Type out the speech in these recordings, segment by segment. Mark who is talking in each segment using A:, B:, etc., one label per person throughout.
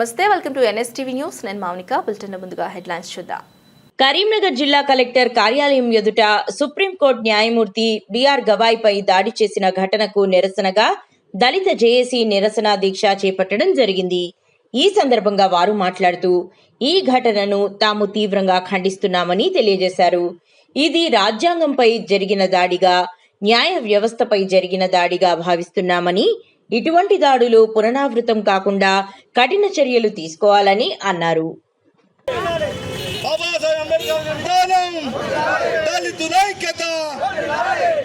A: నమస్తే welcome to NSTV news. నేను Mounika bulletin ముందుగా హెడ్లైన్స్ చూద్దాం.
B: కరీంనగర్ జిల్లా కలెక్టర్ కార్యాలయం ఎదుట సుప్రీంకోర్టు న్యాయమూర్తి బిఆర్ గవాయ్పై దాడి చేసిన ఘటనకు నిరసనగా దళిత జేఏసీ నిరసన దీక్ష చేపట్టడం జరిగింది. ఈ సందర్భంగా వారు మాట్లాడుతూ ఈ ఘటనను తాము తీవ్రంగా ఖండిస్తున్నామని తెలియజేశారు. ఇది రాజ్యాంగంపై జరిగిన దాడిగా న్యాయ వ్యవస్థపై జరిగిన దాడిగా భావిస్తున్నామని ఇటువంటి దాడులు పునరావృతం కాకుండా కఠిన చర్యలు తీసుకోవాలని అన్నారు.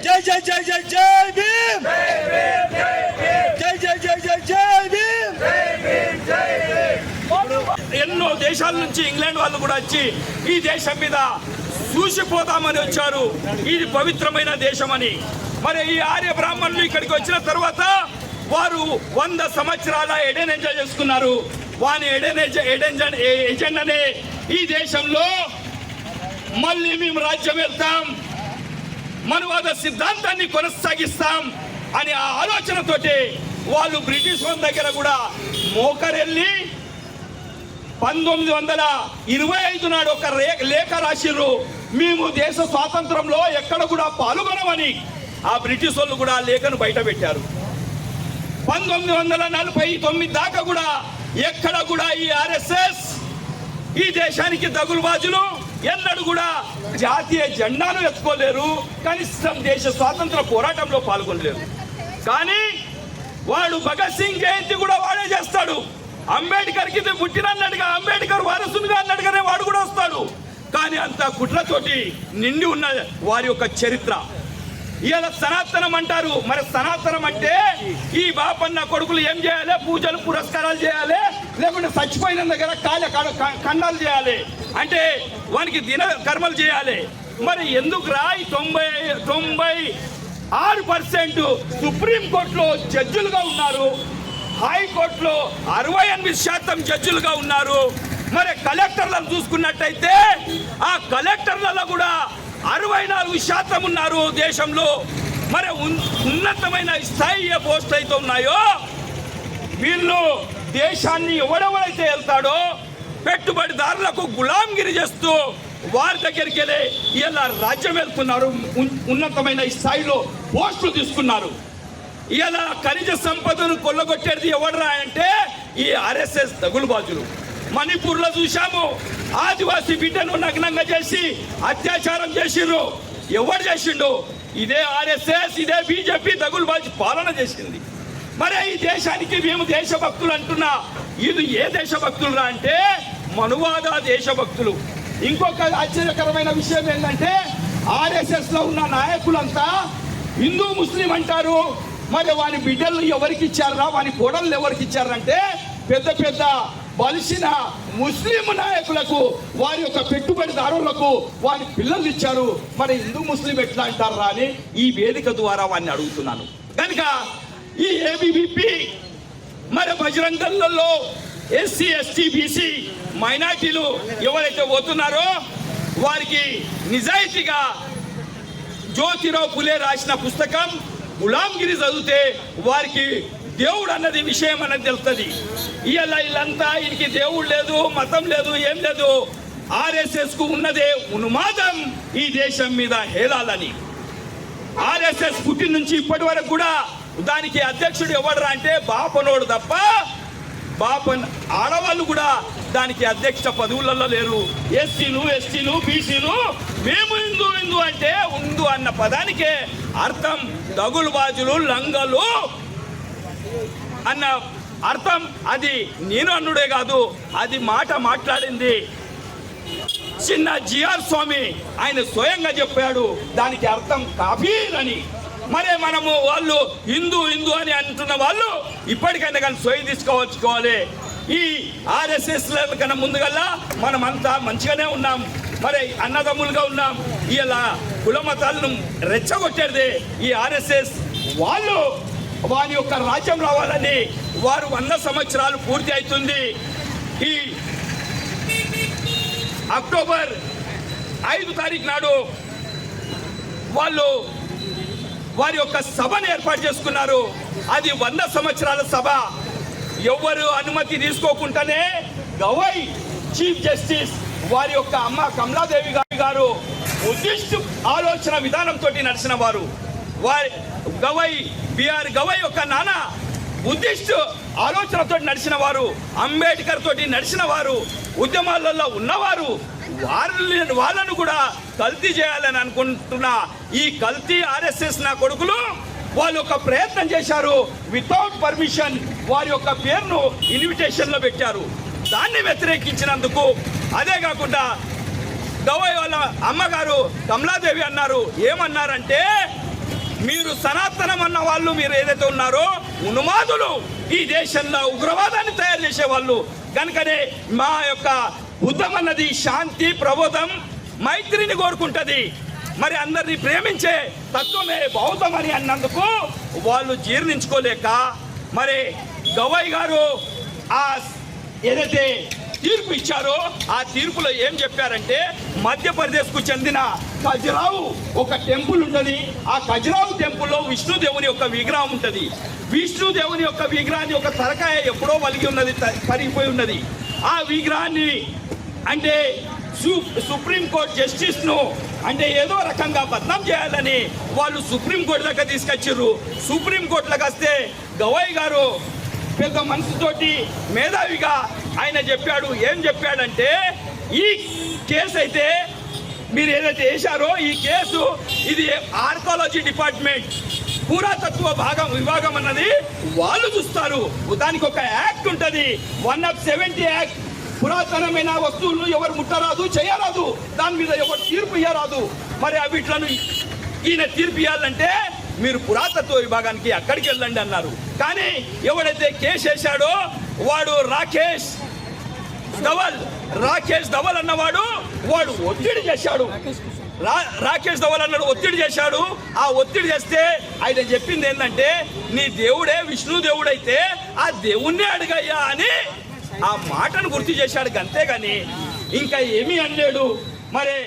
C: జై జై జై జై జై భీమ్. జై జై జై జై జై భీమ్.
D: ఎన్నో దేశాల నుంచి ఇంగ్లాండ్ వాళ్ళు కూడా వచ్చి ఈ దేశం మీద చూసిపోతామని వచ్చారు. ఇది పవిత్రమైన దేశమని. మరి ఈ ఆర్య బ్రాహ్మణులు ఇక్కడికి వచ్చిన తర్వాత వారు వంద సంవత్సరాల ఎడెన్ చేసుకున్నారు. వాని ఎడెన్ ఎడెన్ ఎజెండానే ఈ దేశంలో మళ్ళీ మేము రాజ్యం వెళ్తాం మనువాద సిద్ధాంతాన్ని కొనసాగిస్తాం అనే ఆ ఆలోచనతోటి వాళ్ళు బ్రిటిష్ వాళ్ళ దగ్గర కూడా మోకరెళ్ళి పంతొమ్మిది వందల ఇరవై ఐదు నాడు ఒక లేఖ రాసిర్రు మేము దేశ స్వాతంత్రంలో ఎక్కడ కూడా పాల్గొనమని. ఆ బ్రిటిష్ వాళ్ళు కూడా ఆ లేఖను బయట పెట్టారు. పంతొమ్మిది వందల నలభై తొమ్మిది దాకా కూడా ఎక్కడ కూడా ఈ ఆర్ఎస్ఎస్ ఈ దేశానికి దగులుబాజులు ఎన్నడూ కూడా జాతీయ జెండాను ఎత్తుకోలేరు కనీసం దేశ స్వాతంత్ర పోరాటంలో పాల్గొనలేరు. కానీ వాడు భగత్ సింగ్ జయంతి కూడా వాడే చేస్తాడు. అంబేద్కర్కి పుట్టినన్నట్టుగా అంబేద్కర్ వారసునిగా అన్నట్టుగానే వాడు కూడా వస్తాడు. కానీ అంత కుట్రతోటి నిండి ఉన్న వారి యొక్క చరిత్ర ఇలా సనాతనం అంటారు. మరి సనాతనం అంటే ఈ బాపన్న కొడుకులు ఏం చేయాలి? పూజలు పురస్కారాలు చేయాలి? లేకుంటే చచ్చిపోయిన దగ్గర కాళ్ళ కండాలు ఖండాలు చేయాలి. అంటే వానికి దిన కర్మలు చేయాలి. మరి ఎందుకు రా ఈ తొంభై తొంభై ఆరు పర్సెంట్ సుప్రీంకోర్టులో జడ్జిలుగా ఉన్నారు? హైకోర్టులో అరవై ఎనిమిది శాతం జడ్జిలుగా ఉన్నారు. మరి కలెక్టర్లను చూసుకున్నట్టయితే ఆ కలెక్టర్లలో కూడా అరవై నాలుగు శాతం ఉన్నారు దేశంలో. మరి ఉన్నతమైన స్థాయి పోస్టులు అయితే ఉన్నాయో వీళ్ళు దేశాన్ని ఎవడెవడైతే వెళ్తాడో పెట్టుబడిదారులకు గులాంగిరి చేస్తూ వారి దగ్గరికి వెళ్ళి ఇలా రాజ్యం వెళ్తున్నారు ఉన్నతమైన స్థాయిలో పోస్టులు తీసుకున్నారు. ఇలా ఖనిజ సంపదను కొల్లగొట్టేది ఎవడరా అంటే ఈ ఆర్ఎస్ఎస్ తగులుబాజులు. మణిపూర్లో చూశాము. ఆదివాసీ బిడ్డను నగ్నంగా చేసి అత్యాచారం చేసిండ్రు. ఎవడు చేసిండు? ఇదే ఆర్ఎస్ఎస్ ఇదే బీజేపీ తగులుబాజు పాలన చేసింది. మరి ఈ దేశానికి మేము దేశభక్తులు అంటున్నా. ఇది ఏ దేశభక్తులు అంటే మనువాద దేశభక్తులు. ఇంకొక ఆశ్చర్యకరమైన విషయం ఏంటంటే ఆర్ఎస్ఎస్లో ఉన్న నాయకులంతా హిందూ ముస్లిం అంటారు. మరి వాని బిడ్డలు ఎవరికి ఇచ్చారా వాని కోడళ్ళు ఎవరికి ఇచ్చారంటే పెద్ద పెద్ద బలిసిన ముస్లిం నాయకులకు వారి యొక్క పెట్టుబడిదారులకు వారి పిల్లలు ఇచ్చారు. మరి హిందూ ముస్లిం ఎట్లా అంటారా అని ఈ వేదిక ద్వారా వారిని అడుగుతున్నాను. కనుక ఈ ఏబిబిపి మరి బజరంగంలో ఎస్సీ ఎస్టీ బీసీ మైనార్టీలు ఎవరైతే పోతున్నారో వారికి నిజాయితీగా జ్యోతిరావు పులే రాసిన పుస్తకం గులాంగిరి చదివితే వారికి దేవుడు అన్నది విషయం అనేది తెలుస్తుంది. ఇలా వీళ్ళంతా ఈయనకి దేవుడు లేదు మతం లేదు ఏం లేదు. ఆర్ఎస్ఎస్కు ఉన్నదే ఉన్మాదం ఈ దేశం మీద హేళాలని. ఆర్ఎస్ఎస్ పుట్టిన నుంచి ఇప్పటి వరకు కూడా దానికి అధ్యక్షుడు ఎవడరా అంటే బాపనోడు తప్ప బాపన్ ఆడవాళ్ళు కూడా దానికి అధ్యక్ష పదవులలో లేరు. ఎస్సీలు ఎస్టీలు బీసీలు మేము హిందూ హిందూ అంటే ఉందు అన్న పదానికే అర్థం దగులు బాజులు లంగలు అన్న అర్థం అది నేను అన్నుడే కాదు అది మాట మాట్లాడింది. చిన్న జిఆర్ స్వామి ఆయన స్వయంగా చెప్పాడు దానికి అర్థం కాఫీర్ అని. మరే మనము వాళ్ళు హిందూ హిందూ అని అంటున్న వాళ్ళు ఇప్పటికైనా కానీ సొయ్యి తీసుకోవచ్చుకోవాలి ఈ ఆర్ఎస్ఎస్ కన్నా ముందుగల్లా మనమంతా మంచిగానే ఉన్నాం. మరి అన్నదమ్ములుగా ఉన్నాం. ఇలా కుల మతాలను రెచ్చగొట్టేది ఈ ఆర్ఎస్ఎస్ వాళ్ళు. వారి యొక్క రాజ్యం రావాలని వారు వంద సంవత్సరాలు పూర్తి అవుతుంది. ఈ అక్టోబర్ ఐదు తారీఖు నాడు వాళ్ళు వారి యొక్క సభను ఏర్పాటు చేసుకున్నారు. అది వంద సంవత్సరాల సభ. ఎవ్వరు అనుమతి తీసుకోకుండానే గవై చీఫ్ జస్టిస్ వారి యొక్క అమ్మ కమలాదేవి గారి గారు ఉద్దిష్ట ఆలోచన విధానంతో నడిచిన వారు. వారి గవై బిఆర్ గవై యొక్క నాన్న బుద్ధిస్ట్ ఆలోచనతో నడిచిన వారు అంబేద్కర్ తోటి నడిచిన వారు ఉద్యమాలలో ఉన్నవారు వాళ్ళని వాళ్ళను కూడా కల్తీ చేయాలని అనుకుంటున్న ఈ కల్తీ ఆర్ఎస్ఎస్ నా కొడుకులు వాళ్ళు ఒక ప్రయత్నం చేశారు వితౌట్ పర్మిషన్ వారి యొక్క పేరును ఇన్విటేషన్లో పెట్టారు. దాన్ని వ్యతిరేకించినందుకు అదే కాకుండా గవై వాళ్ళ అమ్మగారు కమలాదేవి అన్నారు ఏమన్నారంటే మీరు సనాతనం అన్న వాళ్ళు మీరు ఏదైతే ఉన్నారో ఉన్మాదులు ఈ దేశంలో ఉగ్రవాదాన్ని తయారు చేసే వాళ్ళు కనుకనే మా యొక్క బుద్ధం అన్నది శాంతి ప్రబోధం మైత్రిని కోరుకుంటుంది. మరి అందరినీ ప్రేమించే తత్వమే బౌద్ధం అని అన్నందుకు వాళ్ళు జీర్ణించుకోలేక మరి గవయ్ గారు ఆ ఏదైతే తీర్పు ఇచ్చారో ఆ తీర్పులో ఏం చెప్పారంటే మధ్యప్రదేశ్కు చెందిన ఖజరావు ఒక టెంపుల్ ఉన్నది ఆ ఖజరావు టెంపుల్లో విష్ణుదేవుని యొక్క విగ్రహం ఉంటుంది. విష్ణుదేవుని యొక్క విగ్రహాన్ని ఒక తలకాయ ఎప్పుడో వలిగి ఉన్నది కరిగిపోయి ఉన్నది. ఆ విగ్రహాన్ని అంటే సు- సుప్రీం జస్టిస్ను అంటే ఏదో రకంగా బద్నాం చేయాలని వాళ్ళు సుప్రీంకోర్టు దగ్గర తీసుకొచ్చారు సుప్రీంకోర్టులకు వస్తే గవాయ్ గారు పెద్ద మనసుతోటి మేధావిగా ఆయన చెప్పాడు. ఏం చెప్పాడంటే ఈ కేసు అయితే మీరు ఏదైతే వేశారో ఈ కేసు ఇది ఆర్కాలజీ డిపార్ట్మెంట్ పురాతత్వ భాగం విభాగం అన్నది వాళ్ళు చూస్తారు. దానికి ఒక యాక్ట్ ఉంటుంది. One of seventy act. పురాతనమైన వస్తువులను ఎవరు ముట్టరాదు చేయరాదు. దాని మీద ఎవరు తీర్పు ఇయ్యరాదు. మరి వీటిలను ఈయన తీర్పు ఇవ్వాలంటే మీరు పురాతత్వ విభాగానికి అక్కడికి వెళ్ళండి అన్నారు. కానీ ఎవడైతే కేసు వేశాడో వాడు రాకేష్ ధవల్. రాకేష్ ధవల్ అన్నవాడు వాడు ఒత్తిడి చేశాడు. రా- రాకేష్ ధవల్ అన్నాడు ఒత్తిడి చేశాడు. ఆ ఒత్తిడి చేస్తే ఆయన చెప్పింది ఏంటంటే నీ దేవుడే విష్ణు దేవుడైతే ఆ దేవుణ్ణే అడిగయ్యా అని ఆ మాటను గుర్తు చేశాడు. అంతేగాని ఇంకా ఏమీ అనలేడు. మరి